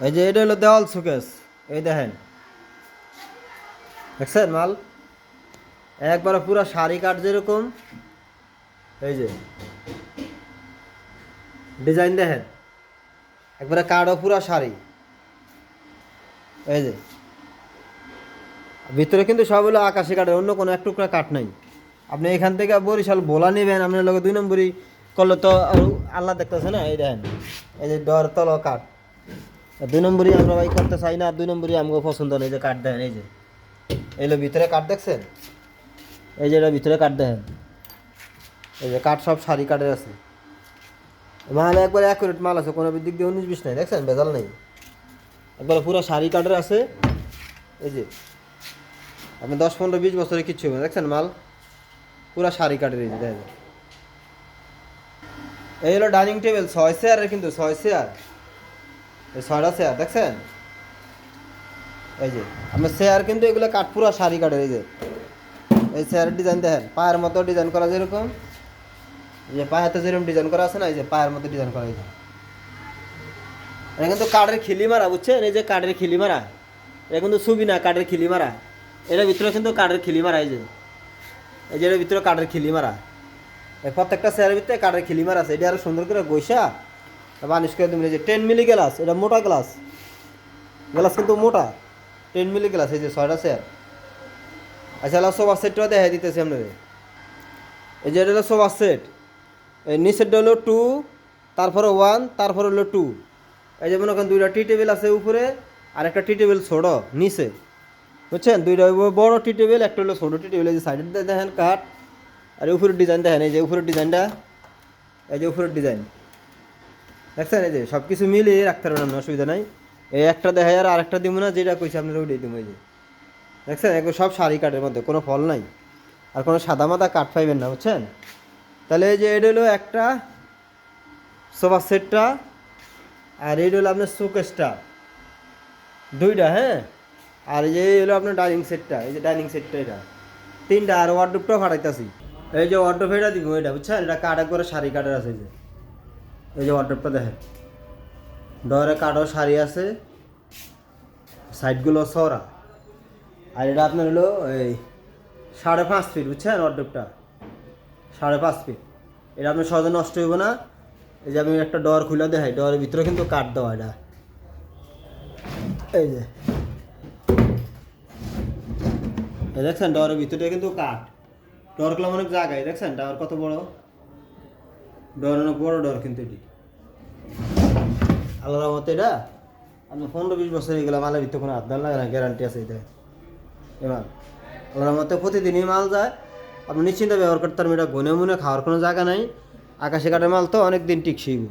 এই যে এটা হলো দেওয়াল সুকেস এই দেখেন। দেখছেন মাল? একবারে পুরো শাড়ি কাট যেরকম, এই যে। ডিজাইন দেখেন, একবারে কাঠও পুরা শাড়ি। এই যে। ভিতরে কিন্তু সব হলো আকাশি কাঠের, অন্য কোনো এক টুকরা কাঠ নাই। আপনি এখান থেকে বরিশাল বোলা নেবেন, আপনার লগে দুই নম্বরই করলে তো আল্লাহ দেখতেছে না, এই দেখেন। এই যে ডর তল কাঠ। দুই নম্বরই আমরা ভাই করতে চাই না, আর দুই নম্বরই আমাকে পছন্দ নেই যে কাঠ দেখেন এই যে। এইলো ভিতরে কাঠ দেখছেন? এই যে এটা ভিতরে কাঠ দেখেন। এই যে কাঠ সব শাড়ি কাঠের আছে। মাল একবার অ্যাকুরেট মাল আছে, কোনো দিক দিয়ে উনিশ বিশ নাই, দেখছেন? ভেজাল নেই। একবার পুরো শাড়ি কাঠের আছে। এই যে, আপনি দশ, পনেরো, বিশ বছরে কিচ্ছু হবে দেখছেন মাল? পুরো শাড়ি কাঠের এই যে, দেখেন। এই হলো ডাইনিং টেবিল ছয় চেয়ারের কিন্তু ছয় চেয়ার এই ছয়টা দেখছেন? এই যে আপনার চেয়ার কিন্তু এগুলো কাঠ পুরো শাড়ি কাঠের, এই যে। এই চেয়ারের ডিজাইন দেখেন, পায়ের মতো ডিজাইন করা যেরকম। এই যে পায়ে পায়েতে যেরকম ডিজাইন করা আছে না, এই যে পায়ের মতো ডিজাইন করা, এই যে। এটা কিন্তু কাঠের খিলি মারা, বুঝছেন? এই যে কাঠের খিলি মারা। এটা কিন্তু ছবি না, কাঠের খিলি মারা। এটার ভিতরে কিন্তু কাঠের খিলি মারা, এই যে। এই যে এটার ভিতরে কাঠের খিলি মারা। প্রত্যেকটা চেয়ারের ভিতরে কাঠের খিলি মারা আছে। এটা আরও সুন্দর করে গৈসা বানিশ করে তুমি যে টেন মিলি গ্লাস এটা মোটা গ্লাস গ্লাস কিন্তু মোটা। টেন মিলি গ্লাস এই যে ছয়টা চেয়ার আচ্ছা হলো সোফা সেটটাও দেখা দিতেছি আপনাদের। এই যে এটা হলো সোফা সেট এই নিচেরটা হলো টু তারপরে ওয়ান তারপরে হলো টু এই যে মনে করেন দুইটা টি টেবিল আছে উপরে, আর একটা টি টেবিল ছোট, নিচে। বুঝছেন? দুইটা বড় টি টেবিল একটা হলো ছোটো টি টেবিল এই যে সাইডের দেখেন কাঠ। আর উপরের ডিজাইন দেখেন, এই যে উপরের ডিজাইনটা এই যে উপরের ডিজাইন দেখছেন এই যে সব কিছু মিলিয়ে রাখতে পারবেন আপনি, অসুবিধা নাই। এই একটা দেখায় আর আরেকটা দিব না যেটা কইছে আপনার ওইটাই দিব এই যে। দেখছেন এগুলো সব শাড়ি কাঠের মধ্যে কোনো ফল নাই। আর কোনো সাদা মাদা কাঠ পাইবেন না বুঝছেন? তাহলে এই যে এটা হলো একটা সোফা সেটটা আর এইটা হলো আপনার শোকেসটা। দুইটা হ্যাঁ? আর এই যে হলো আপনার ডাইনিং সেটটা এই যে ডাইনিং সেটটা এটা। তিনটা আর ওয়ার্ডরোবটাও ফাটাইতেছি। এই যে ওয়ার্ডরোব এটা দিব এটা বুঝছেন? এটা কাঠ একবারে শাড়ি কাঠের আছে যে। এই যে ওয়ার্ডরোবটা দেখেন। ডরে কাঠও শাড়ি আছে সাইডগুলো সরা। আর এটা আপনার হলো এই সাড়ে পাঁচ ফিট বুঝছেন ওয়ার্ডরোবটা সাড়ে পাঁচ ফিট এটা আপনার সহজে নষ্ট হইব না। এই যে আমি একটা ডর খুলে দেখাই ডরের ভিতরে কিন্তু কাঠ দেওয়া এটা এই যে। দেখছেন ডরের ভিতরে কিন্তু কাঠ। ডর অনেক জায়গায়, দেখছেন? ডর কত বড়? ডর অনেক বড় ডর কিন্তু এটি। আল্লাহ মতো এটা আপনি পনেরো বিশ বছর এগুলো মালের ভিতরে কোনো হাত লাগে না গ্যারান্টি আছে এটা এবার, আল্লাহর মতো প্রতিদিনই মাল যায়। আপনি নিশ্চিন্তে ব্যবহার করতে পারবেন, এটা গনে মনে খাওয়ার কোনো জায়গা নাই। আকাশে কাটে মাল তো অনেক দিন টিকসইব